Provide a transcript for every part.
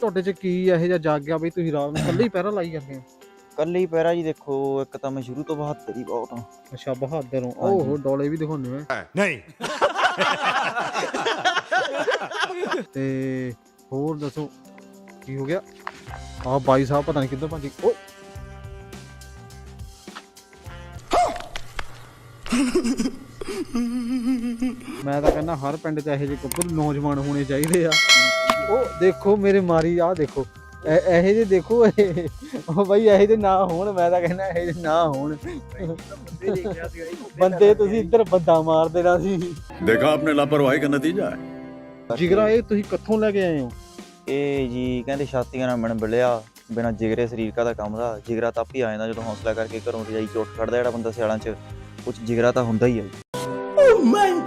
ਤੁਹਾਡੇ 'ਚ ਕੀ ਇਹੋ ਜਿਹਾ ਜਾਗ ਗਿਆ ਬਈ ਤੁਸੀਂ ਰਾਤ ਨੂੰ ਇਕੱਲੇ ਹੀ ਪਹਿਰਾ ਲਾਈ ਜਾਂਦੇ ਹੋ? ਕੱਲੇ ਹੀ ਪੈਰਾ ਜੀ ਦੇਖੋ ਇੱਕ ਤਾਂ ਮੈਂ ਸ਼ੁਰੂ ਤੋਂ ਬਹਾਦਰ ਹੀ ਬਹੁਤ ਹਾਂ। ਅੱਛਾ ਬਹਾਦਰ ਹੋ। ਓਹੋ ਡੋਲੇ ਵੀ ਦਿਖਾਉਂਦੇ ਹੋ ਨਹੀਂ। ਤੇ ਹੋਰ ਦੱਸੋ ਕੀ ਹੋ ਗਿਆ? ਆਹ ਬਾਈ ਸਾਹਿਬ ਪਤਾ ਨਹੀਂ ਕਿੱਧਰ ਭੱਜੀ ਓ ਮੈਂ ਤਾਂ ਕਹਿੰਦਾ ਹਰ ਪਿੰਡ 'ਚ ਇਹੋ ਜਿਹੇ ਗੱਭਰੂ ਨੌਜਵਾਨ ਹੋਣੇ ਚਾਹੀਦੇ ਆ। ਉਹ ਦੇਖੋ ਮੇਰੇ ਮਾਰੀ ਆ ਦੇਖੋ। ਇਹੇ ਜੇ ਦੇਖੋ ਉਹ ਬਾਈ ਇਹੇ ਜੇ ਨਾ ਹੋਣ ਮੈਂ ਤਾਂ ਕਹਿੰਦਾ ਇਹੇ ਜੇ ਨਾ ਹੋਣ। ਬੰਦੇ ਤੁਸੀਂ ਇੱਧਰ ਬੰਦਾ ਮਾਰ ਦੇਣਾ ਸੀ। ਦੇਖਾ ਆਪਨੇ ਲਾਪਰਵਾਹੀ ਦਾ ਨਤੀਜਾ ਹੈ। ਜਿਗਰਾ ਇਹ ਤੁਸੀਂ ਕਿੱਥੋਂ ਲੈ ਕੇ ਆਏ ਹੋ? ਇਹ ਜੀ ਕਹਿੰਦੇ ਛਾਤੀਆਂ ਨਾਲ ਮਣ ਬਲਿਆ ਬਿਨਾਂ ਜਿਗਰੇ ਸਰੀਰ ਦਾ ਕੰਮ ਦਾ। ਜਿਗਰਾ ਤਾਂ ਹੀ ਆ ਜਾਂਦਾ ਜਦੋਂ ਹੌਸਲਾ ਕਰਕੇ ਘਰੋਂ ਰਜਾਈ ਚੋਟ ਖੜਦਾ ਜਿਹੜਾ ਬੰਦਾ ਸਿਆਲਾਂ 'ਚ। ਕੁਝ ਜਿਗਰਾ ਤਾਂ ਹੁੰਦਾ ਹੀ ਹੈ। ਓ ਮਾਈ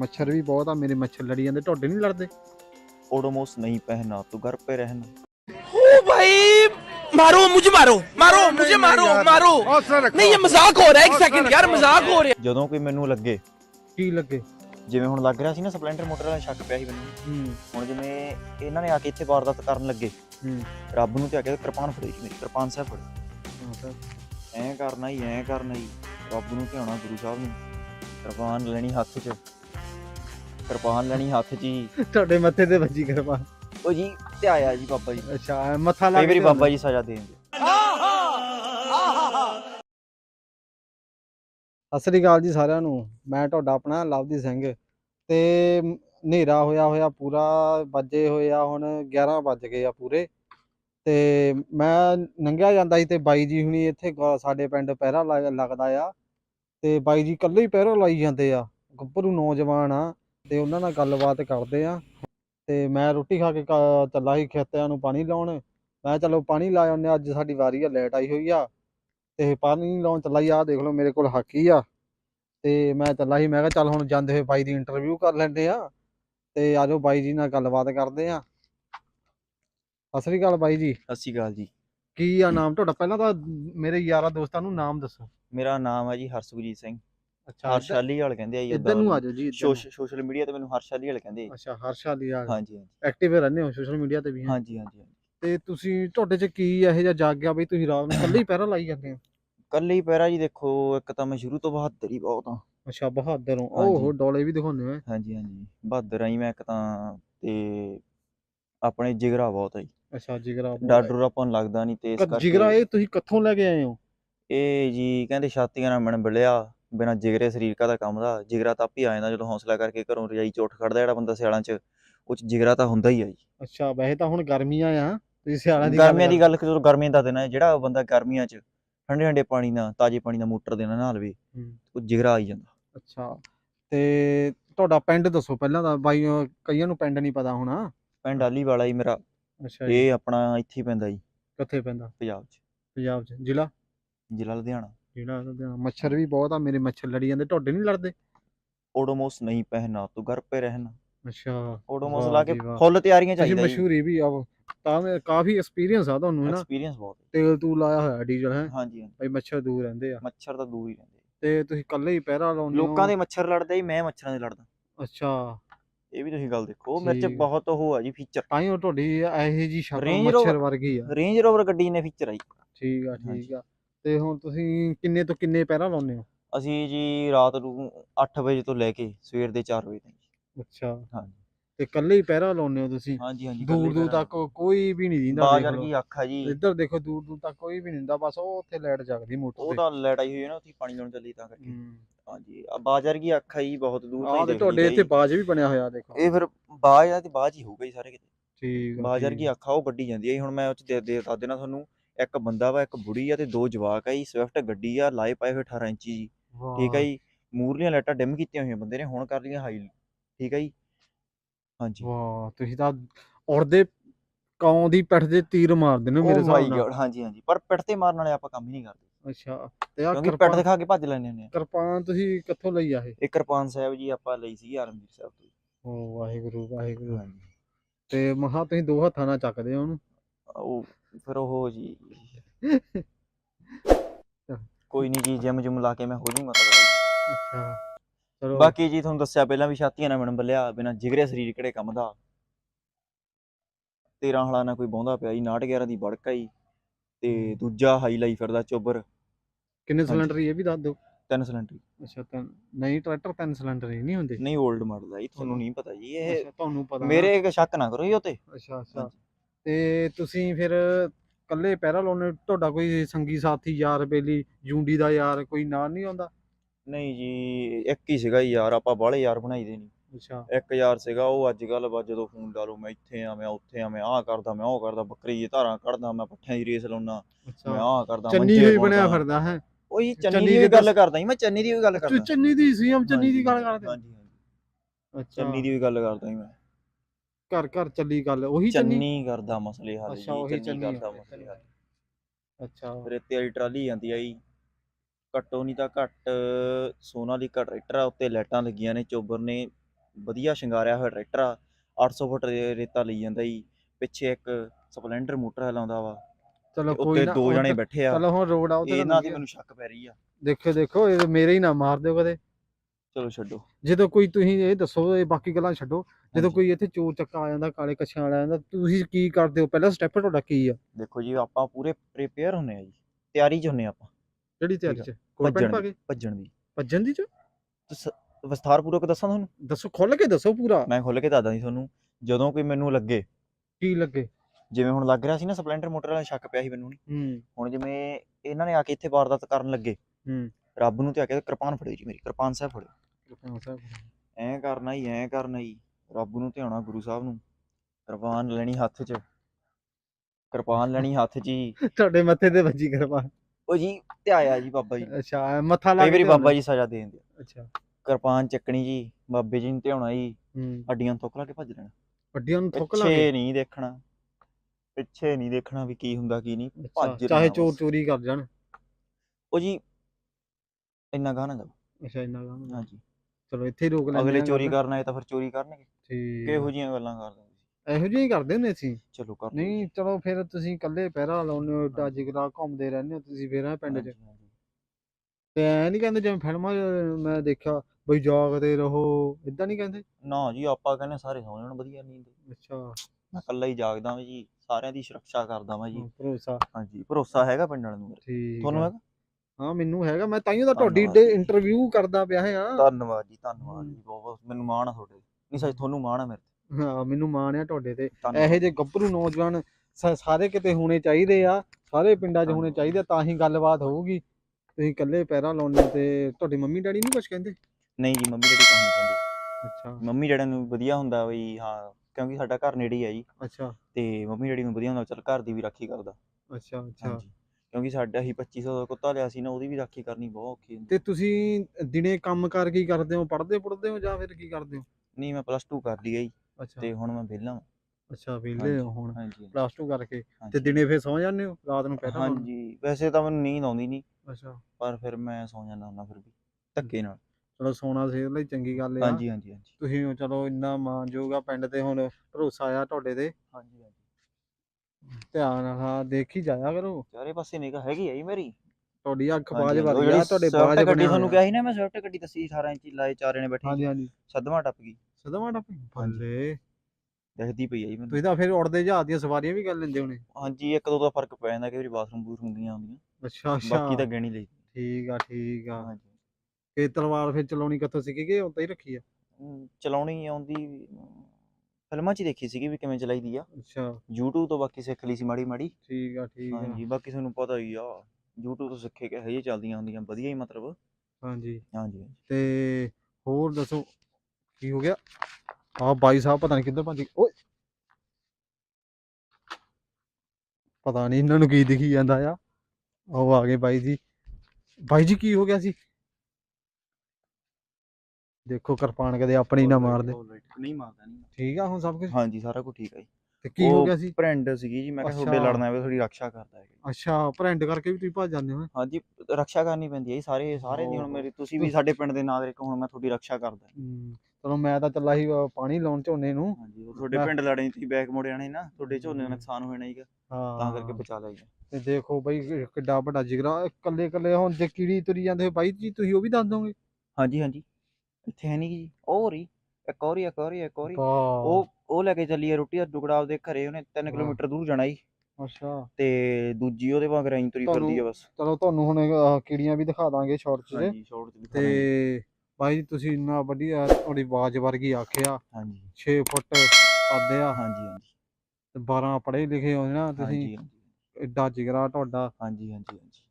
ਮੱਛਰ ਵੀ ਬਹੁਤ ਆ ਮੇਰੇ ਮੱਛਰ ਲੜੀ ਜਾਂਦੇ ਤੁਹਾਡੇ ਨਹੀਂ ਲੜਦੇ ओडोमोस नहीं पहना तो घर पे रहना ओ भाई मारो मुझे मारो मारो मुझे मारो मारो नहीं ये मजाक हो रहा है एक सेकंड यार मजाक हो रहा है ਜਦੋਂ ਕੋਈ ਮੈਨੂੰ ਲੱਗੇ ਕੀ ਲੱਗੇ ਜਿਵੇਂ ਹੁਣ ਲੱਗ ਰਿਹਾ ਸੀ ਨਾ ਸਪਲੈਂਡਰ ਮੋਟਰ ਵਾਲਾ ਸ਼ੱਕ ਪਿਆ ਸੀ ਮੈਨੂੰ ਹੂੰ ਹੁਣ ਜਿਵੇਂ ਇਹਨਾਂ ਨੇ ਆ ਕੇ ਇੱਥੇ ਵਾਰਦਾਤ ਕਰਨ ਲੱਗੇ ਹੂੰ ਰੱਬ ਨੂੰ ਤੇ ਆ ਕੇ ਕਿਰਪਾਨ ਫੜੀ ਸੀ ਮੇਰੀ ਕਿਰਪਾਨ ਸਾਹਿਬ ਫੜੀ ਐਂ ਕਰਨਾ ਹੀ ਐਂ ਕਰਨਾ ਹੀ ਰੱਬ ਨੂੰ ਧਿਆਉਣਾ ਗੁਰੂ ਸਾਹਿਬ ਨੂੰ ਕਿਰਪਾਨ ਲੈਣੀ ਹੱਥ 'ਚ ਕਿਰਪਾਨ ਲੈਣੀ ਹੱਥ 'ਚ ਹੀ ਤੁਹਾਡੇ ਮੱਥੇ ਤੇ ਵੱਜੀ ਕਿਰਪਾ ਉਹ ਜੀ ਧਿਆਇਆ ਜੀ ਬਾਬਾ ਜੀ। ਅੱਛਾ ਮੱਥਾ ਲਾ ਕਈ ਵਾਰੀ ਬਾਬਾ ਜੀ ਸਜ਼ਾ ਦੇ ਦਿੰਦੇ। ਸਤਿ ਸ੍ਰੀ ਅਕਾਲ ਜੀ ਸਾਰਿਆਂ ਨੂੰ। ਮੈਂ ਤੁਹਾਡਾ ਆਪਣਾ ਲਵਦੀ ਸਿੰਘ। ਤੇ ਹਨੇਰਾ ਹੋਇਆ ਹੋਇਆ ਪੂਰਾ ਵੱਜੇ ਹੋਏ ਆ ਹੁਣ 11 ਵੱਜ ਗਏ ਆ ਪੂਰੇ। ਤੇ ਮੈਂ ਲੰਘਿਆ ਜਾਂਦਾ ਸੀ ਤੇ ਬਾਈ ਜੀ ਹੁਣੀ ਇੱਥੇ ਸਾਡੇ ਪਿੰਡ ਪਹਿਰਾ ਲੱਗ- ਲੱਗਦਾ ਆ। ਤੇ ਬਾਈ ਜੀ ਇਕੱਲੇ ਹੀ ਪਹਿਰਾ ਲਾਈ ਜਾਂਦੇ ਆ। ਗੱਭਰੂ ਨੌਜਵਾਨ ਆ। ਤੇ ਉਹਨਾਂ ਨਾਲ ਗੱਲਬਾਤ ਕਰਦੇ ਆ। ਤੇ ਮੈਂ ਰੋਟੀ ਖਾ ਕੇ ਚੱਲਾ ਸੀ ਖੇਤਾਂ ਨੂੰ ਪਾਣੀ ਲਾਉਣ। ਮੈਂ ਚਲੋ ਪਾਣੀ ਲਾ ਆਉਂਦੇ ਹਾਂ, ਅੱਜ ਸਾਡੀ ਵਾਰੀ ਆ ਲੈਟ ਆਈ ਹੋਈ ਆ। ਤੇ ਪਾਣੀ ਲਾਉਣ ਚੱਲਾ ਆਹ ਦੇਖ ਲਓ ਮੇਰੇ ਕੋਲ ਹਾਕੀ ਆ। ਤੇ ਮੈਂ ਚੱਲਾ ਸੀ ਮੈਂ ਕਿਹਾ ਚੱਲ ਹੁਣ ਜਾਂਦੇ ਹੋਏ ਬਾਈ ਦੀ ਇੰਟਰਵਿਊ ਕਰ ਲੈਂਦੇ ਆ। ਤੇ ਆਜੋ ਬਾਈ ਜੀ ਨਾਲ ਗੱਲਬਾਤ ਕਰਦੇ ਆ। ਸਤਿ ਸ੍ਰੀ ਅਕਾਲ ਬਾਈ ਜੀ। ਸਤਿ ਸ਼੍ਰੀ ਅਕਾਲ ਜੀ। ਕੀ ਆ ਨਾਮ? ਤੁਹਾਡਾ ਪਹਿਲਾਂ ਤਾਂ ਮੇਰੇ ਯਾਰਾਂ ਦੋਸਤਾਂ ਨੂੰ ਨਾਮ ਦੱਸੋ। ਮੇਰਾ ਨਾਮ ਹੈ ਜੀ ਹਰਸੁਖਜੀਤ ਸਿੰਘ। ਅੱਛਾ ਹਰਸ਼ਾਲੀ ਵਾਲ ਕਹਿੰਦੇ ਆ ਜੀ ਇੱਧਰ ਨੂੰ ਆਜੋ ਜੀ ਇੱਧਰ ਨੂੰ। ਸੋਸ਼ਲ ਮੀਡੀਆ ਤੇ ਮੈਨੂੰ ਹਰਸ਼ਾਲੀ ਵਾਲ ਕਹਿੰਦੇ। ਆ। ਅੱਛਾ ਹਰਸ਼ਾਲੀ ਆ ਹਾਂਜੀ ਹਾਂਜੀ। ਐਕਟਿਵ ਰਹਿੰਦੇ ਹੋ ਸੋਸ਼ਲ ਮੀਡੀਆ ਤੇ ਵੀ? ਹਾਂਜੀ ਹਾਂਜੀ। ਤੇ ਤੁਸੀਂ ਤੁਹਾਡੇ 'ਚ ਕੀ ਇਹੋ ਜਿਹਾ ਜਾਗ ਗਿਆ ਬਈ ਤੁਸੀਂ ਰਾਤ ਨੂੰ ਇਕੱਲੇ ਹੀ ਪਹਿਰਾ ਲਾਈ ਜਾਂਦੇ ਹੋ? ਕੱਲੇ ਹੀ ਪੈਰਾ ਜੀ ਦੇਖੋ ਇੱਕ ਤਾਂ ਮੈਂ ਸ਼ੁਰੂ ਤੋਂ ਬਹਾਦਰ ਹੀ ਬਹੁਤ ਹਾਂ। ਅੱਛਾ ਬਹਾਦਰ ਹੋ। ਓਹੋ ਡੋਲੇ ਵੀ ਦਿਖਾਉਂਦੇ ਹੋ ਹਾਂਜੀ ਹਾਂਜੀ। ਬਹਾਦਰ ਆਈ ਮੈਂ ਇੱਕ ਤਾਂ ਤੇ ਆਪਣੇ ਜਿਗਰਾ ਬਹੁਤ ਹੈ ਜੀ। ਅੱਛਾ ਜਿਗਰਾ ਡਰ ਡਰ ਆਪਾਂ ਨੂੰ ਲੱਗਦਾ ਨਹੀਂ ਤੇ ਇਸ ਕ- ਜਿਗਰਾ ਇਹ ਤੁਸੀਂ ਕਿੱਥੋਂ ਲੈ ਕੇ ਆਏ ਹੋ? ਇਹ ਜੀ ਕਹਿੰਦੇ ਛਾਤੀਆਂ ਨਾਲ ਮਣ ਬਿਲਿਆ। ਬਿਨਾ ਜਿਗਰੇ ਸਰੀਰ ਕਾ ਦਾ ਕੰਮ ਦਾ ਜਿਗਰਾ ਤਾਂ ਆਪੇ ਆ ਜਾਂਦਾ ਜਦੋਂ ਹੌਸਲਾ ਕਰਕੇ ਘਰੋਂ ਰਜਾਈ ਚ ਉੱਠ ਖੜਦਾ ਜਿਹੜਾ ਬੰਦਾ ਸਿਆਲਾਂ ਚ ਉਹ 'ਚ ਜਿਗਰਾ ਤਾਂ ਹੁੰਦਾ ਹੀ ਹੈ ਜੀ। ਅੱਛਾ ਵੈਸੇ ਤਾਂ ਹੁਣ ਗਰਮੀਆਂ ਆ ਤੁਸੀਂ ਸਿਆਲਾਂ ਦੀ ਗਰਮੀਆਂ ਦੀ ਗੱਲ ਜਦੋਂ ਗਰਮੀਆਂ ਦਾ ਦਿਨ ਹੈ ਜਿਹੜਾ ਬੰਦਾ ਗਰਮੀਆਂ ਚ ਠੰਡੇ ਠੰਡੇ ਪਾਣੀ ਨਾਲ ਤਾਜ਼ੇ ਪਾਣੀ ਨਾਲ ਮੋਟਰ ਦੇ ਨਾਲ ਨਹਾ ਲਵੇ ਹੂੰ। ਉਹ ਜਿਗਰਾ ਆਈ ਜਾਂਦਾ। ਅੱਛਾ ਤੇ ਤੁਹਾਡਾ ਪਿੰਡ ਦੱਸੋ ਪਹਿਲਾਂ ਤਾਂ ਬਾਈ ਕਈਆਂ ਨੂੰ ਪਿੰਡ ਨਹੀਂ ਪਤਾ ਹੋਣਾ? ਪਿੰਡ ਆਲੀ ਵਾਲਾ ਹੀ ਮੇਰਾ ਅੱਛਾ ਇਹ ਆਪਣਾ ਇੱਥੇ ਹੀ ਪੈਂਦਾ ਜੀ ਕਿੱਥੇ ਪੈਂਦਾ? ਪੰਜਾਬ ਚ। ਪੰਜਾਬ 'ਚ ਜ਼ਿਲ੍ਹਾ? ਜ਼ਿਲ੍ਹਾ ਲੁਧਿਆਣਾ। ਜਿਹੜਾ ਲੁਧਿਆਣਾ ਮੱਛਰ ਵੀ ਬਹੁਤ ਆ ਮੇਰੇ ਮੱਛਰ ਲੜੀ ਜਾਂਦੇ ਤੁਹਾਡੇ ਨਹੀਂ ਲੜਦੇ ओडोमोस नहीं पहना तो घर पे रहना ਅੱਛਾ ओडोमोस ਵਾਹ ला के ਜੀ ਵਾਹ। फुल तैयारियां ਤੁਸੀਂ चाहिए ਮਸ਼ਹੂਰੀ ਵੀ ਆ ਤਾਂ ਮੈਂ- ਕਾਫੀ ਐਕਸਪੀਰੀਅੰਸ ਆ ਤੁਹਾਨੂੰ ਹੈ ਨਾ एक्सपीरियंस बहुत है ਤੇਲ ਤੂਲ ਲਾਇਆ ਹੋਇਆ ਡੀਜ਼ਲ ਹੈ हाँ जी हाँ जी। ਬਈ ਮੱਛਰ ਦੂਰ ਰਹਿੰਦੇ ਆ ਮੱਛਰ ਤਾਂ ਦੂਰ ਹੀ ਰਹਿੰਦੇ ਤੇ ਤੁਸੀਂ ਇਕੱਲੇ ਹੀ ਪਹਿਰਾ ਲਾਉਂਦੇ ਹੋ ਲੋਕਾਂ ਦੇ ਮੱਛਰ ਲੜਦੇ ਹੀ ਮੈਂ ਮੱਛਰਾਂ ਦੇ ਲੜਦਾ ਅੱਛਾ ਇਹ ਵੀ ਤੁਸੀਂ ਗੱਲ ਦੇਖੋ ਮੇਰੇ ਚ ਠੀਕ। ਬਹੁਤ ਉਹ ਆ ਜੀ ਫੀਚਰ ਤਾਂ ਹੀ ਉਹ ਤੁਹਾਡੀ ਇਹੋ ਜੀ ਸ਼ਕਲ Range ਮੱਛਰ Rover- ਵਰਗੀ ਆ ਰੇਂਜ ਰੋਵਰ ਗੱਡੀ ਨੇ ਫੀਚਰ ਆਈ ਠੀਕ ਆ ਹਾਂਜੀ। ਠੀਕ ਆ ਤੇ ਹੁਣ ਤੁਸੀਂ ਕਿੰਨੇ ਤੋਂ ਕਿੰਨੇ ਪਹਿਰਾ ਲਾਉਂਦੇ ਹੋ? ਅਸੀਂ ਜੀ ਰਾਤ ਨੂੰ 8 ਵਜੇ ਤੋਂ ਲੈ ਕੇ ਸਵੇਰ ਦੇ 4 ਵਜੇ ਤੱਕ ਅੱਛਾ। ਹਾਂਜੀ। ਤੇ ਇਕੱਲੇ ਹੀ ਪਹਿਰਾ ਲਾਉਂਦੇ ਹੋ ਤੁਸੀਂ? ਹਾਂਜੀ ਹਾਂਜੀ ਦੂਰ ਦੂਰ ਤੱਕ ਕੋਈ ਵੀ ਨਹੀਂ ਦਿੰਦਾ ਬਾਜ਼ਾਰ ਕੀ ਅੱਖ ਆ ਜੀ। ਇੱਧਰ ਦੇਖੋ ਦੂਰ ਦੂਰ ਤੱਕ ਕੋਈ ਵੀ ਨਹੀਂ ਦਿੰਦਾ ਬਸ ਉਹ ਉੱਥੇ ਲਾਈਟ ਜਗਦੀ ਮੋਟਰ ਉਹ ਤੇ। ਤਾਂ ਲੈਟ ਆਈ ਹੋਈ ਹੈ ਨਾ ਉੱਥੇ ਪਾਣੀ ਲਾਉਣ ਚੱਲੀ ਤਾਂ ਕਰਕੇ। ਹਾਂਜੀ ਆ ਬਾਜ਼ਾਰ ਕੀ ਅੱਖ ਆ ਜੀ ਬਹੁਤ ਦੂਰ ਆਹ ਤੇ ਦਿਖਦੀ ਤੁਹਾਡੇ ਇੱਥੇ। ਬਾਜ ਵੀ ਬਣਿਆ ਹੋਇਆ ਦੇਖੋ। ਇਹ ਫਿਰ ਬਾਜ ਆ ਤੇ ਬਾਜ ਹੀ ਹੋਊਗਾ ਜੀ ਸਾਰੇ ਕਿਤੇ। ਠੀਕ ਬਾਜ਼ਾਰ ਕੀ ਅੱਖਾਂ ਉਹ ਵੱਡੀ ਜਾਂਦੀ ਹੈ। ਹੁਣ ਮੈਂ ਉਹ ਚ ਦੇ ਦੇ ਦੱਸ ਦੇਣਾ ਤੁਹਾਨੂੰ ਇੱਕ ਬੰਦਾ ਵਾ ਇੱਕ ਬੁੜੀ ਆ ਤੇ ਦੋ ਜਵਾਕ ਆ ਜੀ ਸਵਿਫਟ ਗੱਡੀ ਆ ਲਾਏ ਪਾਏ ਹੋਏ 18 ਇੰਚੀ ਜੀ ਠੀਕ ਆ ਜੀ ਮੂਰਲੀਆਂ ਲਾਈਟਾਂ ਡਿਮ ਕੀਤੀਆਂ ਹੋਈਆਂ ਬੰਦੇ ਨੇ ਹੁਣ ਕਰ ਲਈਆਂ ਹਾਈ ਠੀਕ ਆ ਜੀ। ਹਾਂਜੀ। ਵਾਹ ਤੁਸੀਂ ਤਾਂ ਉੜਦੇ ਕੌਂ ਦੀ ਪਿੱਠ ਦੇ ਤੀਰ ਮਾਰ ਦਿੰਦੇ ਹੋ ਮੇਰੇ ਹਿਸਾਬ ਨਾਲ। ਹਾਂਜੀ ਹਾਂਜੀ ਪਰ ਪਿੱਠ ਤੇ ਮਾਰਨ ਵਾਲੇ ਆਪਾਂ ਕੰਮ ਹੀ ਨਹੀਂ ਕਰਦੇ। ਅੱਛਾ ਤੇ ਆ ਕਿਉਂਕਿ ਪਿੱਠ ਦਿਖਾ ਕੇ ਭੱਜ ਲੈਂਦੇ ਹੁੰਦੇ ਆ। ਕਿਰਪਾਨ ਤੁਸੀਂ ਕਿੱਥੋਂ ਲਈ ਆ ਇਹ? ਇਹ ਕਿਰਪਾਨ ਸਾਹਿਬ ਜੀ ਆਪਾਂ ਲਈ ਸੀ ਆਰਮਜੀਤ ਸਾਹਿਬ ਤੋਂ ਓ ਵਾਹਿਗੁਰੂ ਵਾਹਿਗੁਰੂ। ਹਾਂਜੀ। ਤੇ ਮਹਾ ਤੁਸੀਂ ਦੋ ਹੱਥਾਂ ਨਾਲ ਚੱਕਦੇ ਹੋ ਉਹਨੂੰ? ਉਹ ਫਿਰ ਉਹ ਜੀ। ਕੋਈ ਨਹੀਂ ਜੀ ਜਿਮ ਜੁਮ ਲਾ ਕੇ ਮੈਂ ਹੋ ਜਾਊਂਗਾ ਤਗੜਾ। ਅੱਛਾ। ਚਲੋ। ਬਾਕੀ ਜੀ ਤੁਹਾਨੂੰ ਦੱਸਿਆ ਪਹਿਲਾਂ ਵੀ ਛਾਤੀਆਂ ਨਾ ਬਣਨ ਬੱਲਿਆ ਬਿਨਾ ਜਿਗਰੇ ਸਰੀਰ ਕਿਹੜੇ ਕੰਮ ਦਾ। 13 ਹਲਾ ਨਾ ਕੋਈ ਬੌਂਦਾ ਪਿਆ ਜੀ 911 ਦੀ ਬੜਕਾ ਹੀ ਤੇ ਦੂਜਾ ਹਾਈ ਲਾਈ ਫਿਰਦਾ ਚੋਬਰ। ਕਿੰਨੇ ਹਾਂਜੀ। ਸਿਲੰਡਰ ਇਹ ਵੀ ਦੱਸ ਦਿਓ। ਤਿੰਨ ਸਿਲੰਡਰ। ਅੱਛਾ ਤਾਂ ਨਹੀਂ ਟਰੈਕਟਰ ਤਿੰਨ ਸਿਲੰਡਰ ਹੀ ਨਹੀਂ ਹੁੰਦੇ। ਨਹੀਂ 올ਡ ਮਾਡਲ ਆ ਜੀ ਤੁਹਾਨੂੰ। ਨਹੀਂ ਪਤਾ ਜੀ ਇਹ ਅੱਛਾ, ਤੁਹਾਨੂੰ ਪਤਾ ਨਾ। ਮੇਰੇ ਇੱਕ ਸ਼ੱਕ ਨਾ ਕਰੋ ਜੀ ਉਹ ਤੇ ਅੱਛਾ ਅੱਛਾ। ਹਾਂਜੀ। ਤੇ ਤੁਸੀਂ ਫਿਰ ਕੱਲੇ ਪਹਿਰਾ ਲਾਉਣੇ ਤੁਹਾਡਾ ਕੋਈ ਸੰਗੀ ਸਾਥੀ ਯਾਰ ਬੇਲੀ ਜੂੰਡੀ ਦਾ ਯਾਰ ਕੋਈ ਨਾਲ ਨਹੀਂ ਆਉਂਦਾ? ਨਹੀਂ ਜੀ ਇੱਕ ਹੀ ਸੀਗਾ ਜੀ ਯਾਰ ਆਪਾਂ ਬਾਹਲੇ ਯਾਰ ਬਣਾਈ ਦੇ ਨਹੀਂ। ਅੱਛਾ। ਇੱਕ ਯਾਰ ਸੀਗਾ ਉਹ ਅੱਜ ਕੱਲ ਬਾ ਜਦੋਂ ਫੋਨ ਲਾ ਲਓ ਮੈਂ ਇੱਥੇ ਆ ਮੈਂ ਉੱਥੇ ਆ ਮੈਂ ਆਹ ਕਰਦਾ ਮੈਂ ਉਹ ਕਰਦਾ ਬੱਕਰੀ ਦੀ ਧਾਰਾਂ ਕੱਢਦਾ ਮੈਂ ਪੱਠਿਆਂ ਦੀ ਰੇਸ ਲਾਉਣਾ ਮੈਂ ਆਹ ਕਰਦਾ ਚੰਨੀ ਹੋਈ ਬਣਿਆ। ਫਿਰਦਾ ਹੈ? ਉਹ ਜੀ ਚੰਨੀ ਦੀ ਵੀ ਗੱਲ ਕਰਦਾ ਜੀ ਮੈਂ ਚੰਨੀ ਦੀ ਵੀ ਗੱਲ ਕਰਦਾ। ਤੂੰ ਚੰਨੀ ਦੀ ਸੀਐਮ ਚੰਨੀ ਦੀ ਗੱਲ ਕਰਦੇ। ਹਾਂਜੀ ਹਾਂਜੀ। ਅੱਛਾ। ਚੰਨੀ ਦੀ ਵੀ ਗੱਲ ਕਰਦਾ ਜੀ ਮੈਂ। ਘਰ ਘਰ ਚੱਲੀ ਗੱਲ ਉਹੀ ਚੰਨੀ ਚੰਨੀ ਕਰਦਾ ਮਸਲੇ ਹੱਲ ਜੀ ਅੱਛਾ, ਉਹੀ ਚੰਨੀ ਚੰਨੀ ਕਰਦਾ। ਮਸਲੇ ਹੱਲ। ਅੱਛਾ। ਰੇਤੇ ਵਾਲੀ ਟਰਾਲੀ ਜਾਂਦੀ ਆ ਜੀ। ਘੱਟੋ ਨਹੀਂ ਤਾਂ ਘੱਟ ਸੋਨਾਲੀਕਾ ਟਰੈਕਟਰ ਆ ਉੱਤੇ ਲਾਈਟਾਂ ਲੱਗੀਆਂ ਨੇ ਚੋਬਰ ਨੇ ਵਧੀਆ ਸ਼ਿੰਗਾਰਿਆ ਹੋਇਆ ਟਰੈਕਟਰ ਆ। 800 ਫੁੱਟ ਰੇ- ਰੇਤਾ ਲਈ ਜਾਂਦਾ ਜੀ। ਪਿੱਛੇ ਇੱਕ ਸਪਲੈਂਡਰ ਮੋਟਰ ਲਾਉਂਦਾ ਵਾ। ਚਲੋ ਤੇ ਕੋਈ ਉੱਤੇ ਨਾ ਦੋ ਉਹ ਜਣੇ ਤਾਂ- ਬੈਠੇ ਆ। ਚਲੋ ਹੁਣ ਰੋਡ ਆ ਉਹ ਤੇ ਇਹਨਾਂ ਦੀ ਮੈਨੂੰ ਸ਼ੱਕ ਪੈ ਰਹੀ ਆ। ਦੇਖੋ ਦੇਖੋ ਇਹ ਮੇਰੇ ਹੀ ਨਾ ਮਾਰ ਦਿਓ ਕਦੇ। ਚਲੋ ਛੱਡੋ। ਜਦੋਂ ਕੋਈ ਤੁਸੀਂ ਇਹ ਦੱਸੋ ਇਹ ਬਾਕੀ ਗੱਲਾਂ ਛੱਡੋ। ਜਦੋਂ। ਕੋਈ ਇੱਥੇ ਚੋਰ ਚੱਕਾ ਆ ਜਾਂਦਾ ਕਾਲੇ ਕੱਛਾਂ ਵਾਲਾ ਆ ਜਾਂਦਾ ਤੁਸੀਂ ਕੀ ਕਰਦੇ ਹੋ? ਪਹਿਲਾ ਸਟੈਪ ਤੁਹਾਡਾ ਕੀ ਆ? ਦੇਖੋ ਜੀ ਆਪਾਂ ਪੂਰੇ ਪ੍ਰੀਪੇਅਰ ਹੁੰਨੇ ਆ ਜੀ। ਤਿਆਰੀ 'ਚ ਹੁੰਨੇ ਆਪਾਂ। ਕਿਹੜੀ ਤਿਆਰੀ ਚ? ਕੋਟ ਪੈਂਟ ਪਾ ਕੇ? ਭੱਜਣ ਦੀ। ਭੱਜਣ ਦੀ ਚ? ਵਿਸਥਾਰ ਪੂਰਵਕ ਦੱਸਾਂ ਤੁਹਾਨੂੰ? ਦੱਸੋ ਖੁੱਲ ਕੇ ਦੱਸੋ ਪੂਰਾ। ਮੈਂ ਖੁੱਲ ਕੇ ਦੱਸਦਾ ਜੀ ਤੁਹਾਨੂੰ। ਜਦੋਂ ਕੋਈ ਮੈਨੂੰ ਲੱਗੇ ਕੀ ਲੱਗੇ? ਜਿਵੇਂ ਹੁਣ ਲੱਗ ਰਿਹਾ ਸੀ ਨਾ ਸਪਲੈਂਡਰ ਮੋਟਰ ਵਾਲਾ ਸ਼ੱਕ ਪਿਆ ਸੀ ਮੈਨੂੰ ਹੂੰ। ਹੁਣ ਜਿਵੇਂ ਇਹਨਾਂ ਨੇ ਆ ਕੇ ਇੱਥੇ ਵਾਰਦਾਤ ਕਰਨ ਲੱਗੇ ਹੂੰ। ਰੱਬ ਨੂੰ ਤੇ ਆ ਕੇ ਕਿਰਪਾਨ ਫੜਿਓ ਜੀ ਮੇਰੀ ਕਿਰਪਾਨ ਸਾਹਿਬ ਫੜਿਓ। ਐਂ ਕਰਨਾ ਹੀ ਐਂ ਕਰਨਾ ਹੀ। ਰੱਬ ਨੂੰ ਧਿਆਉਣਾ ਗੁਰੂ ਸਾਹਿਬ ਨੂੰ। ਕਿਰਪਾਨ ਲੈਣੀ ਹੱਥ 'ਚ। ਕਿਰਪਾਨ ਲੈਣੀ ਹੱਥ 'ਚ ਜੀ। ਤੁਹਾਡੇ ਮੱਥੇ ਤੇ ਵੱਜੀ ਕਿਰਪਾ ਉਹ ਜੀ ਧਿਆਇਆ ਜੀ ਬਾਬਾ ਜੀ। ਅੱਛਾ ਮੱਥਾ ਲਾ ਕੇ ਬਾਬਾ ਜੀ ਸਜ਼ਾ ਦੇ ਦਿੰਦੇ। ਅੱਛਾ। ਕਿਰਪਾਨ ਚੱਕਣੀ ਜੀ ਬਾਬੇ ਜੀ ਨੂੰ ਧਿਆਉਣਾ ਜੀ। ਹੂੰ। ਅੱਡੀਆਂ ਥੁੱਕ ਲਾ ਕੇ ਭੱਜ ਲੈਣਾ। ਵੱਡੀਆਂ ਨੂੰ ਥੁੱਕ ਲਾ ਕੇ? ਪਿੱਛੇ ਨਹੀਂ ਦੇਖਣਾ। ਪਿੱਛੇ ਨਹੀਂ ਦੇਖਣਾ ਵੀ ਕੀ ਹੁੰਦਾ ਕੀ ਨਹੀਂ। ਭੱਜ ਚਾਹੇ ਚੋਰ। ਚੋਰੀ ਕਰ ਜਾਣ। ਉਹ ਜੀ ਇੰਨਾ ਗਾਣਾ ਗਾ। ਅੱਛਾ ਇੰਨਾ ਕੰਮ ਹਾਂਜੀ। ਚਲੋ ਇੱਥੇ ਹੀ ਰੋਕ ਲੈਂਦੇ ਅਗਲੇ ਚੋਰੀ। ਕਰਨ ਆਏ ਤਾਂ ਫਿਰ ਚੋਰੀ ਕਰਨਗੇ। ਠੀਕ। ਕਿਹੋ ਜੀਆਂ ਗੱਲਾਂ ਕਰਦੇ? ਇਹੋ ਜਿਹੇ ਹੀ ਕਰਦੇ ਹੁੰਦੇ ਸੀ ਚਲੋ ਕਰ ਨਹੀਂ ਚਲੋ ਫਿਰ ਤੁਸੀਂ ਇਕੱਲੇ ਪਹਿਰਾ ਲਾਉਂਦੇ ਹੋ ਏਡਾ ਜਿਗਰਾ ਘੁੰਮਦੇ ਰਹਿੰਦੇ ਹੋ ਤੁਸੀਂ ਫਿਰ ਪਿੰਡ 'ਚ। ਤੇ ਐ ਨਹੀਂ ਕਹਿੰਦੇ ਜਿਵੇਂ ਫਿਲਮਾਂ 'ਚ ਮੈਂ ਦੇਖਿਆ ਬਈ ਜਾਗਦੇ ਰਹੋ ਇਦਾਂ ਨਹੀਂ ਕਹਿੰਦੇ? ਨਾ ਜੀ ਆਪਾਂ ਕਹਿੰਦੇ ਸਾਰੇ ਸੌਂ ਜਾਣ ਵਧੀਆ ਨੀਂਦ। ਅੱਛਾ। ਮੈਂ ਇਕੱਲਾ ਹੀ ਜਾਗਦਾ ਵਾਂ ਜੀ ਸਾਰਿਆਂ ਦੀ ਸੁਰੱਖਿਆ ਕਰਦਾ ਵਾਂ ਜੀ। ਭਰੋਸਾ। ਹਾਂਜੀ ਭਰੋਸਾ ਹੈਗਾ ਪਿੰਡ ਵਾਲਿਆਂ ਨੂੰ ਠੀਕ ਤੁਹਾਨੂੰ। ਹੈਗਾ? ਹਾਂ ਮੈਨੂੰ ਹੈਗਾ ਮੈਂ ਤਾਈਓ ਤਾਂ ਤੁਹਾਡੀ। ਇੰਟਰਵਿਊ ਕਰਦਾ ਪਿਆ ਹਾਂ। ਧੰਨਵਾਦ ਜੀ ਧੰਨਵਾਦ। ਜੀ ਬਹੁਤ ਬਹੁਤ ਮੈਨੂੰ ਮਾਣ ਆ ਤੁਹਾਡੇ। ਨਹੀਂ ਸੱਚ ਤੁਹਾਨੂੰ ਮਾਣ ਆ ਮੇਰੇ ਤੇ। ਹਾਂ ਮੈਨੂੰ ਮਾਣ ਆ ਤੁਹਾਡੇ ਤੇ। ਇਹੋ ਜਿਹੇ ਗੱਭਰੂ ਨੌਜਵਾਨ ਸਾਰੇ ਕਿਤੇ ਹੋਣੇ ਚਾਹੀਦੇ ਆ ਸਾਰੇ ਪਿੰਡਾਂ 'ਚ ਹੋਣੇ। ਚਾਹੀਦੇ ਤਾਂ ਹੀ ਗੱਲਬਾਤ ਹੋਊਗੀ। ਤੁਸੀਂ ਇਕੱਲੇ ਪੈਰਾਂ ਲਾਉਂਦੇ ਤੇ ਤੁਹਾਡੇ ਮੰਮੀ ਡੈਡੀ ਨਹੀਂ ਕੁਝ ਕਹਿੰਦੇ? ਨਹੀਂ ਜੀ ਮੰਮੀ ਡੈਡੀ ਕੰਮ ਨਹੀਂ ਕਹਿੰਦੇ। ਅੱਛਾ। ਮੰਮੀ ਡੈਡੀ ਨੂੰ ਵਧੀਆ ਹੁੰਦਾ ਬਈ ਹਾਂ ਕਿਉਂਕਿ ਸਾਡਾ ਘਰ ਨੇੜੇ ਹੀ ਆ ਜੀ। ਅੱਛਾ। ਤੇ ਮੰਮੀ ਡੈਡੀ ਨੂੰ ਵਧੀਆ ਹੁੰਦਾ ਚਲ ਘਰ ਦੀ ਵੀ ਰਾਖੀ ਕਰਦਾ। ਅੱਛਾ ਅੱਛਾ। ਕਿਉਂਕਿ ਸਾਡਾ ਹੀ 2500 ਦਾ ਕੁੱਤਾ ਲਿਆ ਸੀ ਨਾ ਉਹਦੀ ਵੀ ਰਾਖੀ ਕਰਨੀ ਬਹੁਤ ਔਖੀ ਹੁੰਦੀ ਤੇ ਤੁਸੀਂ ਦਿਨੇ ਕੰਮ ਕਰ ਕੀ ਕਰਦੇ ਹੋ? ਪੜ੍ਹਦੇ ਪੜ੍ਹਦੇ ਹੋ ਜਾਂ ਫਿਰ ਕੀ ਕਰਦੇ ਹੋ? ਨਹੀਂ ਮੈਂ ਪਲੱਸ 2 ਕਰ ਲਈ ਹੈ ਜੀ ਅੱਛਾ। ਤੇ ਹੁਣ ਮੈਂ ਵਿਹਲਾ ਹਾਂ ਅੱਛਾ ਵਿਹਲੇ ਹੋ ਹੁਣ। ਹਾਂਜੀ ਪਲੱਸ 2 ਕਰਕੇ ਤੇ। ਦਿਨੇ ਫਿਰ ਸੌ ਜਾਂਦੇ ਹੋ? ਰਾਤ ਨੂੰ ਪਹਿਲਾਂ ਹਾਂਜੀ ਵੈਸੇ ਤਾਂ ਮੈਨੂੰ ਨੀਂਦ ਆਉਂਦੀ ਨਹੀਂ ਹੋ? ਅੱਛਾ। ਪਰ ਫਿਰ ਮੈਂ ਸੌ ਜਾਂਦਾ ਹੁੰਦਾ ਫਿਰ ਵੀ ਧੱਕੇ ਨਾਲ। ਚਲੋ ਸੋਨਾ ਸਿਹਤ ਲਈ ਚੰਗੀ ਗੱਲ ਆ। ਹਾਂਜੀ ਹਾਂਜੀ ਹਾਂਜੀ। ਤੁਸੀਂ ਹੋ ਚਲੋ ਇੰਨਾ ਮਾਨਯੋਗ ਆ ਪਿੰਡ ਤੇ ਹੁਣ ਭਰੋਸਾ ਆ ਤੁਹਾਡੇ ਤੇ। ਹਾਂਜੀ ਹਾਂਜੀ। ਧਿਆਨ ਹਾਂ ਦੇਖੀ ਜਾਇਆ ਕਰੋ। ਚਾਰੇ ਪਾਸੇ ਨਿਗਾ ਹੈਗੀ ਆ ਜੀ ਮੇਰੀ। ਤੁਹਾਡੀ ਅੱਖ ਬਾਜ ਹਾਂਜੀ। ਉਹ ਵਰਗੀ ਜਿਹੜੀ ਆ ਤੁਹਾਡੇ ਬਾਜ ਗੱਡੀ ਤੁਹਾਨੂੰ। ਕਿਹਾ ਸੀ ਨਾ ਮੈਂ ਸਵਿਫਟ ਗੱਡੀ ਦੱਸੀ 18 ਇੰਚੀ ਲਾਏ ਚਾਰੇ ਨੇ ਬੈਠੇ। ਹਾਂਜੀ ਹਾਂਜੀ। ਸਦਮਾ ਟੱਪ ਗਈ। ਸਦਾ ਮਾਟਾ ਬੱਲੇ। ਦਿਖਦੀ ਪਈ ਆ ਜੀ ਮੈਨੂੰ। ਤੁਸੀਂ ਤਾਂ ਫਿਰ ਉੜਦੇ ਜਹਾਜ਼ ਦੀਆਂ ਸਵਾਰੀਆਂ ਵੀ ਕਰ ਲੈਂਦੇ ਹੋਣੇ। ਹਾਂਜੀ ਇੱਕ ਦੋ ਦਾ ਫ਼ਰਕ ਪੈ ਜਾਂਦਾ ਕਿ ਵਾਰੀ ਬਾਥਰੂਮ ਬੂਥਰੂਮ ਦੀਆਂ ਆਉਂਦੀਆਂ। ਅੱਛਾ ਅੱਛਾ। ਬਾਕੀ ਤਾਂ ਗਿਣੀ ਲਈ। ਠੀਕ ਆ ਠੀਕ ਆ। ਹਾਂਜੀ। ਕਿ ਤਲਵਾਰ ਫਿਰ ਚਲਾਉਣੀ ਕਿੱਥੋਂ ਸਿੱਖੀ ਕਿ ਉੱਤੇ ਹੀ ਰੱਖੀ ਆ? ਚਲਾਉਣੀ ਆਉਂਦੀ ਫਿਲਮਾਂ 'ਚ ਹੀ ਦੇਖੀ ਸੀਗੀ ਵੀ ਕਿਵੇਂ ਚਲਾਈਦੀ ਆ। ਅੱਛਾ। YouTube ਤੋਂ ਬਾਕੀ ਸਿੱਖ ਲਈ ਸੀ ਮਾੜੀ ਮਾੜੀ। ਠੀਕ ਆ ਠੀਕ ਆ। ਹਾਂਜੀ ਬਾਕੀ ਤੁਹਾਨੂੰ ਪਤਾ ਹੀ ਆ YouTube ਤੋਂ ਸਿੱਖੇ ਕਿ ਹਜੇ ਚੱਲਦੀਆਂ ਹੁੰਦੀਆਂ ਵਧੀਆ ਹੀ ਮਤਲਬ। ਹਾਂਜੀ। ਹਾਂਜੀ ਹਾਂਜੀ। ਤੇ ਹੋਰ ਦੱਸੋ ਕੀ ਹੋ ਗਿਆ? ਆ ਬਾਈ ਸਾਹਿਬ ਪਤਾ ਨਹੀਂ ਕਿੱਧਰ ਭੱਜ ਗਏ। ਓਏ! ਪਤਾ ਨਹੀਂ ਇਹਨਾਂ ਨੂੰ ਕੀ ਦਿਖੀ ਜਾਂਦਾ ਆ। ਉਹ ਆ ਗਏ ਬਾਈ ਜੀ। ਬਾਈ ਜੀ ਕੀ ਹੋ ਗਿਆ ਸੀ? ਦੇਖੋ ਕਿਰਪਾਨ ਕਦੇ ਆਪਣੀ ਨਾ ਮਾਰਦੇ ਨਹੀਂ ਮਾਰਦਾ ਨਹੀਂ ਠੀਕ ਆ ਹੁਣ ਸਭ ਕੁਝ ਹਾਂਜੀ ਸਾਰਾ ਕੁਝ ਠੀਕ ਹੈ ਜੀ। ਤੇ ਕੀ ਹੋ ਗਿਆ ਸੀ? ਭਰਿੰਡ ਸੀਗੀ ਜੀ ਮੈਂ ਕਿਹਾ ਤੁਹਾਡੇ। ਲੜਨਾ ਹੈ ਥੋੜੀ ਰੱਖਿਆ ਕਰਦਾ ਹੈ। ਅੱਛਾ ਭਰਿੰਡ ਕਰਕੇ ਵੀ ਤੁਸੀਂ ਭੱਜ ਜਾਂਦੇ ਹੋ? ਹਾਂਜੀ ਰੱਖਿਆ ਕਰਨੀ ਪੈਂਦੀ ਹੈ ਜੀ ਸਾਰੇ ਸਾਰੇ ਦੀ ਹੁਣ। ਮੇਰੀ ਤੁਸੀਂ ਵੀ ਸਾਡੇ ਪਿੰਡ ਦੇ ਨਾਗਰਿਕ ਹੁਣ ਮੈਂ ਤੁਹਾਡੀ ਰੱਖਿਆ ਕਰਦਾ ਚਲੋ ਮੈਂ ਤਾਂ ਚੱਲਾ ਸੀ ਪਾਣੀ ਲਾਉਣ ਝੋਨੇ ਨੂੰ। ਹਾਂਜੀ ਉਹ ਤੁਹਾਡੇ ਪਿੰਡ ਲੜੇ ਤੁਸੀਂ ਬੈਕ ਮੁੜ ਜਾਣੇ ਨਾ ਤੁਹਾਡੇ ਝੋਨੇ ਦਾ। ਨੁਕਸਾਨ ਹੋਣਾ ਹੀਗਾ ਤਾਂ ਕਰਕੇ ਬਚਾ ਲਿਆ ਜੀ। ਤੇ ਦੇਖੋ ਬਈ ਕਿੱਡਾ ਵੱਡਾ ਜਿਗਰਾ ਇਕੱਲੇ ਇਕੱਲੇ ਹੁਣ ਜੇ ਕੀੜੀ ਤੁਰੀ ਜਾਂਦੇ ਹੋ ਬਾਈ ਜੀ ਤੁਸੀਂ ਉਹ ਵੀ ਦੱਸ ਦੋਗੇ? ਹਾਂਜੀ ਹਾਂਜੀ। ਇੱਥੇ ਹੈ ਨਹੀਂ ਜੀ ਉਹ ਹੋ ਰਹੀ ਇੱਕ ਹੋਰ ਹੀ ਇੱਕ ਹੋਰ ਹੀ ਇੱਕ ਹੋਰ। ਹੀ ਉਹ ਉਹ ਲੈ ਕੇ ਚੱਲੀ ਹੈ ਰੋਟੀ ਦਾ ਟੁਕੜਾ ਆਪਦੇ ਘਰੇ ਉਹਨੇ 3 ਵਾਹ। ਕਿਲੋਮੀਟਰ ਦੂਰ ਜਾਣਾ ਜੀ ਅੱਛਾ। ਤੇ ਦੂਜੀ ਉਹਦੇ ਵਾਂਗ ਰੈਂ ਤੁਰੀ ਫਿਰਦੀ ਹੈ ਬਸ। ਚਲੋ ਤੁਹਾਨੂੰ ਹੁਣ ਕੀੜੀਆਂ ਵੀ ਦਿਖਾ ਦਾਂਗੇ ਸ਼ਾਰਟ 'ਚ। ਹਾਂਜੀ ਸ਼ੋਰਟ ਚ ਦਿਖਾਉਣਾ ਜੀ। ਤੇ ਜੀ ਤੁਸੀਂ ਇੰਨਾ ਵਧੀਆ ਤੁਹਾਡੀ ਆਵਾਜ਼ ਵਰਗੀ ਆਖਿਆ। ਹਾਂਜੀ। 6 ਫੁੱਟ ਕੱਦ ਆ। ਹਾਂਜੀ ਹਾਂਜੀ। ਤੇ 12 ਪੜ੍ਹੇ ਲਿਖੇ ਹੋ ਨਾ ਤੁਸੀਂ। ਐਡਾ ਜਿਗਰਾ ਤੁਹਾਡਾ। ਹਾਂਜੀ ਹਾਂਜੀ ਹਾਂਜੀ।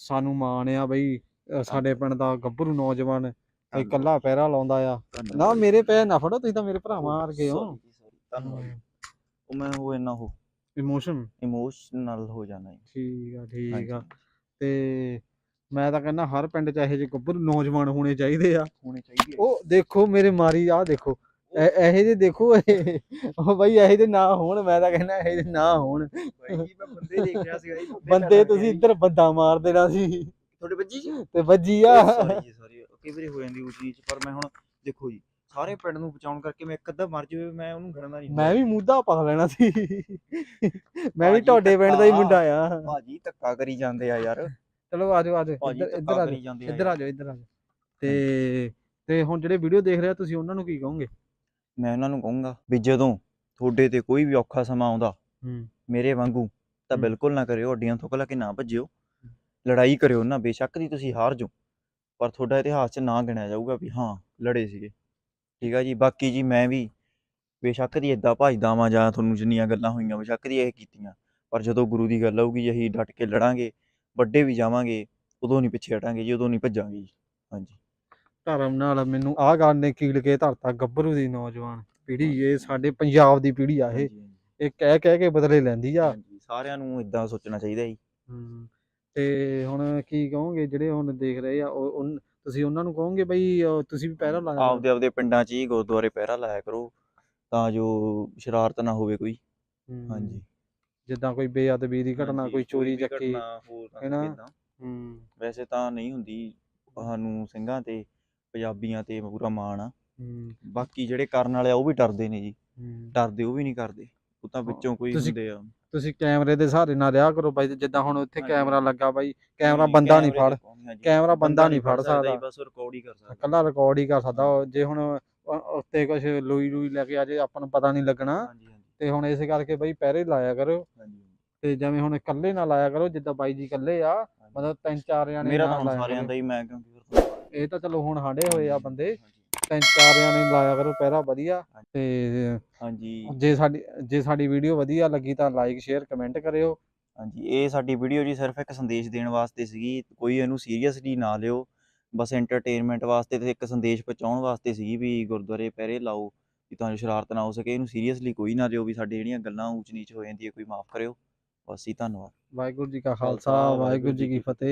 ਸਾਨੂੰ ਮਾਣ ਆ ਬਈ ਸਾਡੇ ਪਿੰਡ ਦਾ ਗੱਭਰੂ ਨੌਜਵਾਨ ਬਈ ਧੰਨਵਾਦ। ਕੱਲਾ ਪੈਰਾ ਲਾਉਂਦਾ ਆ। ਨਾ। ਮੇਰੇ ਪੈਰ ਨਾ ਫੜੋ ਤੁਸੀਂ ਤਾਂ ਮੇਰੇ ਭਰਾਵਾਂ ਵਰਗੇ ਹੋ। ਉਹ ਮੈਂ ਉਹ ਇੰਨਾ ਉਹ ਇਮੋਸ਼ਨ ਇਮੋਸ਼ਨਲ ਹੋ ਜਾਣਾ ਜੀ। ਠੀਕ ਆ ਠੀਕ ਹਾਂਜੀ। ਆ ਤੇ ਮੈਂ ਤਾਂ ਕਹਿੰਦਾ ਹਰ ਪਿੰਡ 'ਚ ਇਹੋ ਜਿਹੇ ਗੱਭਰੂ ਨੌਜਵਾਨ ਹੋਣੇ ਚਾਹੀਦੇ ਆ। ਹੋਣੇ ਚਾਹੀਦੇ ਉਹ ਦੇਖੋ ਮੇਰੇ ਮਾਰੀ ਆ ਦੇਖੋ। ਇਹ ਇਹੋ ਜਿਹੇ ਦੇਖੋ ਇਹ ਉਹ ਬਈ ਇਹੋ ਜਿਹੇ ਨਾ ਹੋਣ ਮੈਂ ਤਾਂ ਕਹਿੰਦਾ ਇਹੋ ਜਿਹੇ ਨਾ ਹੋਣ। ਬਾਈ ਜੀ ਮੈਂ ਬੰਦੇ ਦੇਖ ਰਿਹਾ ਜੀ ਬੰਦੇ ਤੁਸੀਂ ਇੱਧਰ ਬੰਦਾ ਮਾਰ ਦੇਣਾ ਸੀ। ਤੁਹਾਡੇ ਵੱਜੀ ਜੀ? ਤੇ ਵੱਜੀ ਆ। ਸੌਰੀ ਜੀ ਸੌਰੀ ਕਈ ਵਾਰੀ ਹੋ ਜਾਂਦੀ ਉਹ ਚੀਜ਼ ਪਰ ਮੈਂ ਹੁਣ ਦੇਖੋ ਜੀ ਸਾਰੇ ਪਿੰਡ ਨੂੰ ਬਚਾਉਣ ਕਰਕੇ ਮੈਂ ਇੱਕ ਅੱਧਾ ਮਰ ਜਾਵੇ ਮੈਂ ਉਹਨੂੰ ਗਣਨਾ ਨਹੀਂ ਮੈਂ ਵੀ ਮੂਧਾ ਪਾ ਲੈਣਾ ਸੀ। ਮੈਂ ਵੀ ਤੁਹਾਡੇ ਪਿੰਡ ਦਾ ਹੀ। ਮੁੰਡਾ ਆ। ਭਾਜੀ ਧੱਕਾ ਕਰੀ ਜਾਂਦੇ ਆ ਯਾਰ। ਚਲੋ ਆਜੋ ਆਜੋ ਭਾਜੀ ਇੱਧਰ ਇੱਧਰ ਆ ਇੱਧਰ ਯਾਰ। ਆਜੋ ਇੱਧਰ ਆਜੋ ਤੇ ਤੇ ਹੁਣ ਜਿਹੜੇ ਵੀਡੀਓ ਦੇਖ ਰਹੇ ਆ ਤੁਸੀਂ ਉਹਨਾਂ ਨੂੰ ਕੀ ਕਹੋਗੇ? ਮੈਂ ਉਹਨਾਂ ਨੂੰ ਕਹੂੰਗਾ ਵੀ ਜਦੋਂ ਤੁਹਾਡੇ ਤੇ ਕੋਈ ਵੀ ਔਖਾ ਸਮਾਂ ਆਉਂਦਾ ਮੇਰੇ ਵਾਂਗੂ ਤਾਂ। ਬਿਲਕੁਲ ਨਾ ਕਰਿਓ ਅੱਡੀਆਂ ਥੁੱਕ ਲਾ ਕੇ ਨਾ ਭੱਜਿਓ। ਲੜਾਈ ਕਰਿਓ ਨਾ ਬੇਸ਼ੱਕ ਦੀ ਤੁਸੀਂ ਹਾਰ ਜਾਓ। ਪਰ ਤੁਹਾਡਾ ਇਤਿਹਾਸ 'ਚ ਨਾ ਗਿਣਿਆ ਜਾਊਗਾ ਵੀ ਹਾਂ ਲੜੇ ਸੀਗੇ। ਠੀਕ ਆ ਜੀ ਬਾਕੀ ਜੀ ਮੈਂ ਵੀ ਬੇਸ਼ੱਕ ਦੀ ਇਦਾਂ ਭੱਜਦਾ ਵਾਂ ਜਾਂ ਤੁਹਾਨੂੰ ਜਿੰਨੀਆਂ ਗੱਲਾਂ ਹੋਈਆਂ ਬੇਸ਼ੱਕ ਦੀ ਇਹ ਕੀਤੀਆਂ। ਪਰ ਜਦੋਂ ਗੁਰੂ ਦੀ ਗੱਲ ਆਊਗੀ ਅਸੀਂ ਡਟ ਕੇ ਲੜਾਂਗੇ ਵੱਡੇ ਵੀ ਜਾਵਾਂਗੇ ਉਦੋਂ ਨਹੀਂ ਪਿੱਛੇ ਹਟਾਂਗੇ ਜੀ ਉਦੋਂ ਨਹੀਂ ਭੱਜਾਂਗੇ ਜੀ। ਹਾਂਜੀ। ਧਰਮ ਨਾਲ ਮੈਨੂੰ ਆਹ ਗੱਲ ਨੇ ਕੀਲ ਕੇ ਧਰਤਾ ਗੱਭਰੂ ਦੀ ਨੌਜਵਾਨ ਪੀੜ੍ਹੀ ਇਹ ਸਾਡੇ ਪੰਜਾਬ ਦੀ ਪੀੜ੍ਹੀ ਆ ਇਹ। ਇਹ ਕਹਿ ਕਹਿ ਕੇ ਬਦਲੇ ਲੈਂਦੀ ਆ। ਸਾਰਿਆਂ ਨੂੰ ਇਦਾਂ ਸੋਚਣਾ ਚਾਹੀਦਾ ਜੀ। ਤੇ ਹੁਣ ਕੀ ਕਹੋਗੇ ਜਿਹੜੇ ਹੁਣ ਦੇਖ ਰਹੇ ਆ ਉਹ ਉਨ- ਤੁਸੀਂ ਉਹਨਾਂ ਨੂੰ ਕਹੋਗੇ ਬਈ ਅਹ, ਤੁਸੀਂ ਵੀ ਪਹਿਰਾ ਲਾਇਆ ਕਰੋ। ਆਪਦੇ ਆਪਦੇ ਪਿੰਡਾਂ 'ਚ ਹੀ ਗੁਰਦੁਆਰੇ ਪਹਿਰਾ ਲਾਇਆ ਕਰੋ ਤਾਂ ਜੋ ਸ਼ਰਾਰਤ ਨਾ ਹੋਵੇ ਕੋਈ। ਹਾਂਜੀ। ਜਿੱਦਾਂ ਕੋਈ ਬੇਅਦਬੀ ਦੀ ਘਟਨਾ ਹਾਂਜੀ, ਕੋਈ ਚੋਰੀ ਵੀ ਚੱਕੀ ਘਟਨਾ ਹੋਰ ਨਾ ਹੈਨਾ? ਹਮ, ਵੈਸੇ ਤਾਂ ਨਹੀਂ ਹੁੰਦੀ ਸਾਨੂੰ ਸਿੰਘਾਂ ਤੇ ਪੰਜਾਬੀਆਂ ਤੇ ਪੂਰਾ ਮਾਣ ਆ। ਬਾਕੀ ਜਿਹੜੇ ਕਰਨ ਵਾਲੇ ਆ ਉਹ ਵੀ ਡਰਦੇ ਨੇ ਜੀ। ਡਰਦੇ ਉਹ ਵੀ ਨਹੀਂ ਕਰਦੇ। ਉਹ ਤਾਂ ਹਾਂ, ਵਿੱਚੋਂ ਕੋਈ ਤੁਸੀਂ- ਹੁੰਦੇ ਆ। ਤੁਸੀਂ ਕੈਮਰੇ ਦੇ ਸਹਾਰੇ ਨਾਲ ਰਿਹਾ ਕਰੋ ਬਾਈ ਜਿੱਦਾਂ ਹੁਣ ਉੱਥੇ। ਕੈਮਰਾ ਲੱਗਾ ਬਾਈ ਕੈਮਰਾ ਬੰਦਾ ਨਹੀਂ ਫੜ। ਕੈਮਰਾ ਬੰਦਾ ਨਹੀਂ ਫੜ ਸਕਦਾ। ਬਸ ਰਿਕਾਰਡ ਹੀ ਕਰ ਸਕਦਾ ਇਕੱਲਾ ਰਿਕਾਰਡ ਹੀ ਕਰ ਸਕਦਾ। ਜੇ ਹੁਣ ਉੱਤੇ ਕੁਝ ਲੋਈ ਲੂਈ ਲੈ ਕੇ ਆ ਜੇ ਆਪਾਂ ਨੂੰ ਪਤਾ ਨਹੀਂ ਲੱਗਣਾ ਤੇ ਹੁਣ ਇਸੇ ਕਰਕੇ ਬਈ ਪਹਿਰੇ ਲਾਇਆ ਕਰੋ ਤੇ ਜਿਵੇਂ ਹੁਣ ਇਕੱਲੇ ਨਾ ਲਾਇਆ ਕਰੋ ਜਿੱਦਾਂ ਬਾਈ ਜੀ ਇਕੱਲੇ ਆ। ਮਤਲਬ ਤਿੰਨ ਚਾਰ ਜਾਣੇ ਮੇਰਾ ਤਾਂ ਸਾਰਿਆਂ। ਦਾ ਹੀ ਮੈਂ ਕਿਉਂਕਿ ਇਹ ਤਾਂ ਚਲੋ ਹੁਣ ਹਾੜੇ ਹੋਏ ਆ ਬੰਦੇ। ਤਿੰਨ ਚਾਰ ਜਾਣੇ ਲਾਇਆ ਕਰੋ ਪਹਿਰਾ ਵਧੀਆ ਤੇ ਹਾਂਜੀ। ਜੇ ਸਾਡੀ ਜੇ ਸਾਡੀ ਵੀਡੀਓ ਵਧੀਆ ਲੱਗੀ ਤਾਂ ਲਾਈਕ ਸ਼ੇਅਰ ਕਮੈਂਟ ਕਰਿਓ। ਹਾਂਜੀ ਇਹ ਸਾਡੀ ਵੀਡੀਓ ਜੀ ਸਿਰਫ ਇੱਕ ਸੰਦੇਸ਼ ਦੇਣ ਵਾਸਤੇ ਸੀਗੀ ਕੋਈ ਇਹਨੂੰ ਸੀਰੀਅਸਲੀ ਨਾ ਲਿਓ। ਬਸ ਐਂਟਰਟੇਨਮੈਂਟ ਵਾਸਤੇ ਤੇ ਇੱਕ ਸੰਦੇਸ਼ ਪਹੁੰਚਾਉਣ ਵਾਸਤੇ ਸੀਗੀ ਵੀ ਗੁਰਦੁਆਰੇ ਪਹਿਰੇ ਲਾਓ ਵੀ ਤੁਹਾਨੂੰ ਸ਼ਰਾਰਤ ਨਾ ਹੋ ਸਕੇ। ਇਹਨੂੰ ਸੀਰੀਅਸਲੀ ਕੋਈ ਨਾ ਲਿਓ ਵੀ ਸਾਡੀ ਜਿਹੜੀਆਂ ਗੱਲਾਂ ਊਚ ਨੀਚ ਹੋ ਜਾਂਦੀ ਹੈ ਕੋਈ ਮਾਫ ਕਰਿਓ। ਬਸ ਜੀ ਧੰਨਵਾਦ। ਵਾਹਿਗੁਰੂ ਜੀ ਕਾ ਖਾਲਸਾ ਵਾਹਿਗੁਰੂ ਜੀ ਕੀ ਫਤਿਹ।